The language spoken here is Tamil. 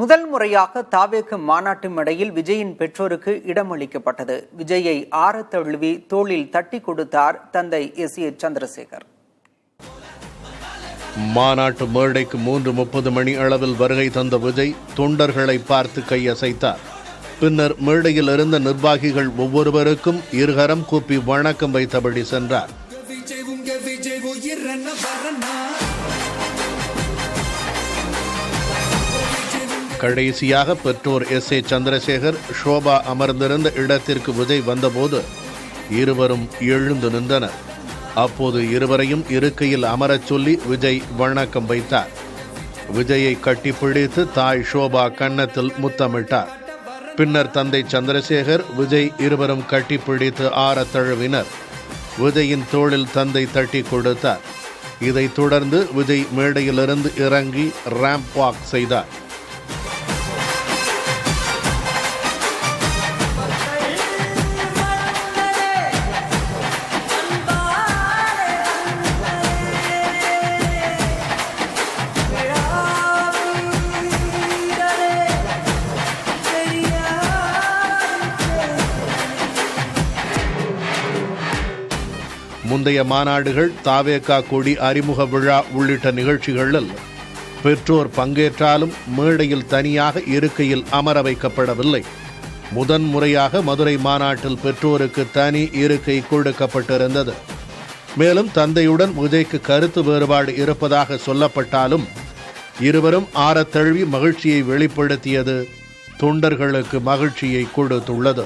முதல் முறையாக தாவேக்கு மாநாட்டு மேடையில் விஜயின் பெற்றோருக்கு இடமளிக்கப்பட்டது. விஜயை ஆற தழுவி தோளில் தட்டி கொடுத்தார் தந்தை எஸ். ஏ. சந்திரசேகர். மாநாட்டு மேடைக்கு மூன்று முப்பது மணி அளவில் வருகை தந்த விஜய் தொண்டர்களை பார்த்து கையசைத்தார். பின்னர் மேடையில் இருந்த நிர்வாகிகள் ஒவ்வொருவருக்கும் இருகரம் கூப்பி வணக்கம் வைத்தபடி சென்றார். கடைசியாக பெற்றோர் எஸ் ஏ சந்திரசேகர் ஷோபா அமர்ந்திருந்த இடத்திற்கு விஜய் வந்தபோது இருவரும் எழுந்து நின்றனர். அப்போது இருவரையும் இருக்கையில் அமரச் சொல்லி விஜய் வணக்கம் வைத்தார். விஜயை கட்டிப்பிடித்து தாய் ஷோபா கன்னத்தில் முத்தமிட்டார். பின்னர் தந்தை சந்திரசேகர் விஜய் இருவரும் கட்டிப்பிடித்து ஆற தழுவினர். விஜயின் தோளில் தந்தை தட்டி கொடுத்தார். இதைத் தொடர்ந்து விஜய் மேடையிலிருந்து இறங்கி ரேம்ப் வாக் செய்தார். முந்தைய மாநாடுகள் தாவேகா கொடி அறிமுக விழா உள்ளிட்ட நிகழ்ச்சிகளில் பெற்றோர் பங்கேற்றாலும் மேடையில் தனியாக இருக்கையில் அமர வைக்கப்படவில்லை. முதன் முறையாக மதுரை மாநாட்டில் பெற்றோருக்கு தனி இருக்கை கொடுக்கப்பட்டிருந்தது. மேலும் தந்தையுடன் விஜய்க்கு கருத்து வேறுபாடு இருப்பதாக சொல்லப்பட்டாலும் இருவரும் ஆறத் தழுவி மகிழ்ச்சியை வெளிப்படுத்தியது தொண்டர்களுக்கு மகிழ்ச்சியை கொடுத்துள்ளது.